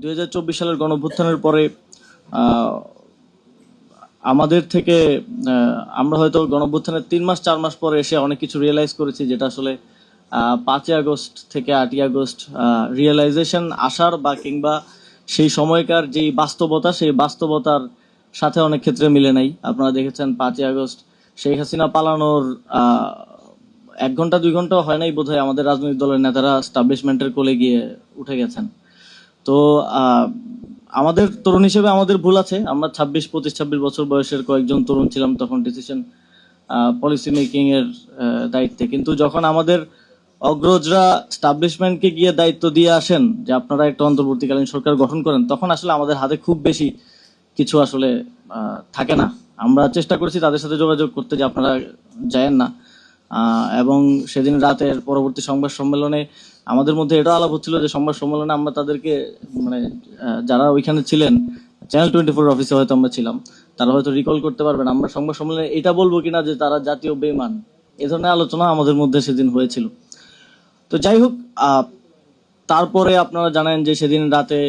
দুই সালের গণভ্যুত্থানের পরে আমাদের থেকে আমরা হয়তো গণভ্যুত্থানের তিন মাস, চার মাস পরে এসে অনেক কিছু রিয়েলাইজ করেছি, যেটা আসলে পাঁচই আগস্ট থেকে আটই আগস্ট রিয়েলাইজেশন আসার বা কিংবা সেই সময়কার যেই বাস্তবতা, সেই বাস্তবতার সাথে অনেক ক্ষেত্রে মিলে নাই। আপনারা দেখেছেন পাঁচই আগস্ট শেখ হাসিনা পালানোর এক ঘণ্টা, দুই ঘণ্টা হয় নাই বোধহয় আমাদের রাজনৈতিক দলের নেতারা স্টাবলিশমেন্টের কোলে গিয়ে উঠে গেছেন। তো আমাদের তরুণ হিসেবে আমাদের ভুল আছে। আমরা ছাব্বিশ, পঁচিশ, ছাব্বিশ বছর বয়সের কয়েকজন তরুণ ছিলাম তখন ডিসিশন পলিসি মেকিং এর দায়িত্বে। কিন্তু যখন আমাদের অগ্রজরা স্টাবলিশমেন্টকে গিয়ে দায়িত্ব দিয়ে আসেন, যে আপনারা একটা অন্তর্বর্তীকালীন সরকার গঠন করেন, তখন আসলে আমাদের হাতে খুব বেশি কিছু আসলে থাকে না। আমরা চেষ্টা করেছি তাদের সাথে যোগাযোগ করতে যে আপনারা যায়েন না। এবং সেদিন রাতের পরবর্তী সংবাদ সম্মেলনে আমাদের মধ্যে এটা আলাপ হচ্ছিল যে সংবাদ সম্মেলনে আমরা তাদেরকে মানে যারা ওইখানে ছিলেন চ্যানেল টোয়েন্টি ফোর অফিসে হয়তো আমরা ছিলাম, তারা হয়তো রিকল করতে পারবেন। আমরা সংবাদ সম্মেলনে এটা বলব কিনা যে তারা জাতীয় বেমান এ ধরনের আলোচনা আমাদের মধ্যে সেদিন হয়েছিল। তো যাই হোক তারপরে আপনারা জানেন যে সেদিন রাতে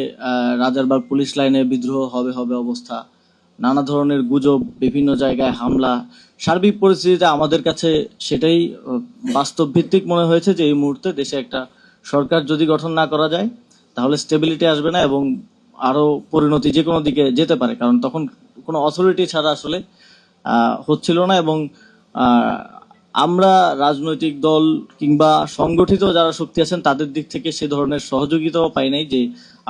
রাজারবাগ পুলিশ লাইনে বিদ্রোহ হবে হবে অবস্থা। নানা ধরনের গুজব, বিভিন্ন জায়গায় হামলা। সার্বিক পরিস্থিতিতে আমাদের কাছে সেটাই বাস্তব ভিত্তিক মনে হয়েছে যে এই মুহূর্তে দেশে একটা সরকার যদি গঠন না করা যায়, তাহলে স্টেবিলিটি আসবে না এবং আরও পরিণতি যে কোনো দিকে যেতে পারে। কারণ তখন কোনো অথরিটি ছাড়া আসলে হচ্ছিল না এবং আমরা রাজনৈতিক দল কিংবা সংগঠিত যারা শক্তি আছেন, তাদের দিক থেকে সে ধরনের সহযোগিতাও পাই নাই যে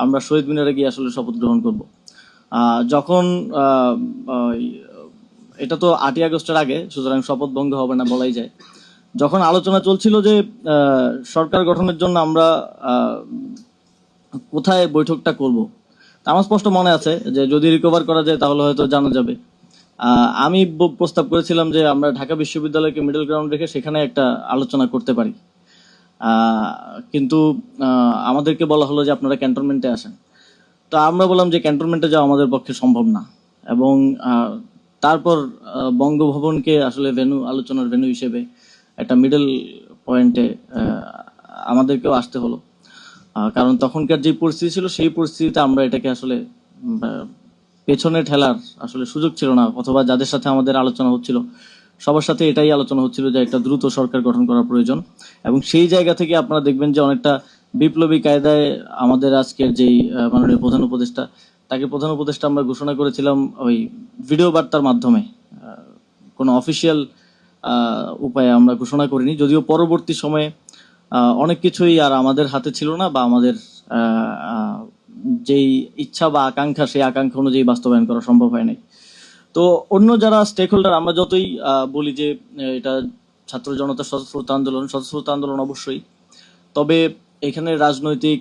আমরা শহীদ মিনারে গিয়ে আসলে শপথ গ্রহণ করব। যখন এটা তো আটই আগস্টের আগে, সুতরাং শপথ ভঙ্গ হবে না বলাই যায়। যখন আলোচনা চলছিল যে সরকার গঠনের জন্য আমরা কোথায় বৈঠকটা করব আমার স্পষ্ট মনে আছে যে যদি রিকভার করা যায় তাহলে হয়তো জানা যাবে। আমি প্রস্তাব করেছিলাম যে আমরা ঢাকা বিশ্ববিদ্যালয়কে মিডল গ্রাউন্ড রেখে সেখানে একটা আলোচনা করতে পারি। কিন্তু আমাদেরকে বলা হলো যে আপনারা ক্যান্টনমেন্টে আসেন। তো আমরা বললাম যে ক্যান্টনমেন্টে যাওয়া আমাদের পক্ষে সম্ভব না এবং তারপর বঙ্গভবনকে আসলে ভেনু আলোচনার ভেনু হিসেবে একটা মিডল পয়েন্টে আমাদেরকেও আসতে হলো। কারণ তখনকার যে পরিস্থিতি ছিল, সেই পরিস্থিতিতে আমরা এটাকে আসলে পেছনে ঠেলার আসলে সুযোগ ছিল না, অথবা যাদের সাথে আমাদের আলোচনা হচ্ছিল, সবার সাথে এটাই আলোচনা হচ্ছিল যে একটা দ্রুত সরকার গঠন করা প্রয়োজন। এবং সেই জায়গা থেকে আপনারা দেখবেন যে অনেকটা বিপ্লবী কায়দায় আমাদের আজকের যেই মাননীয় প্রধান উপদেষ্টা, তাকে প্রধান উপদেষ্টা আমরা ঘোষণা করেছিলাম ওই ভিডিও বার্তার মাধ্যমে। কোনো অফিসিয়াল উপায়ে আমরা ঘোষণা করিনি। যদিও পরবর্তী সময়ে অনেক কিছুই আর আমাদের হাতে ছিল না বা আমাদের যেই ইচ্ছা বা আকাঙ্ক্ষা, সেই আকাঙ্ক্ষা অনুযায়ী বাস্তবায়ন করা সম্ভব হয় নাই। তো অন্য যারা স্টেক হোল্ডার আমরা যতই বলি যে, এটা ছাত্র জনতা স্বতঃস্ফূর্ত আন্দোলন স্বতঃস্ফূর্ত আন্দোলন অবশ্যই। তবে এখানে রাজনৈতিক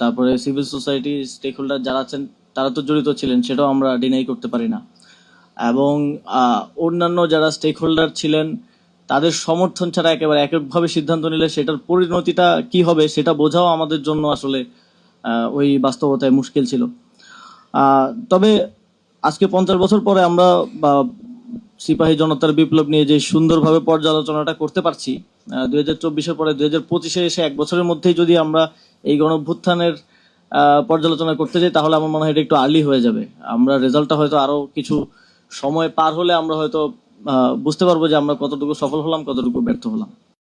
তারপরে সিভিল সোসাইটি স্টেক হোল্ডার যারা আছেন, তারা তো জড়িত ছিলেন, সেটাও আমরা ডিনাই করতে পারি না। এবং অন্যান্য যারা স্টেক হোল্ডার ছিলেন, তাদের সমর্থন ছাড়া একেবারে এককভাবে সিদ্ধান্ত নিলে সেটার পরিণতিটা কি হবে সেটা বোঝাও আমাদের জন্য আসলে ওই বাস্তবতায় মুশকিল ছিল। তবে আজকে পঞ্চাশ বছর পরে আমরা বা সিপাহী জনতার বিপ্লব নিয়ে যে সুন্দরভাবে পর্যালোচনাটা করতে পারছি দুই হাজার চব্বিশের পরে দুই হাজার পঁচিশে এসে এক বছরের মধ্যেই যদি আমরা এই গণভ্যুত্থানের পর্যালোচনা করতে যাই, তাহলে আমার মনে হয় এটা একটু আর্লি হয়ে যাবে। আমরা রেজাল্টটা হয়তো আরও কিছু সময় পার হলে আমরা হয়তো বুঝতে পারব যে আমরা কতটুকু সফল হলাম, কতটুকু ব্যর্থ হলাম।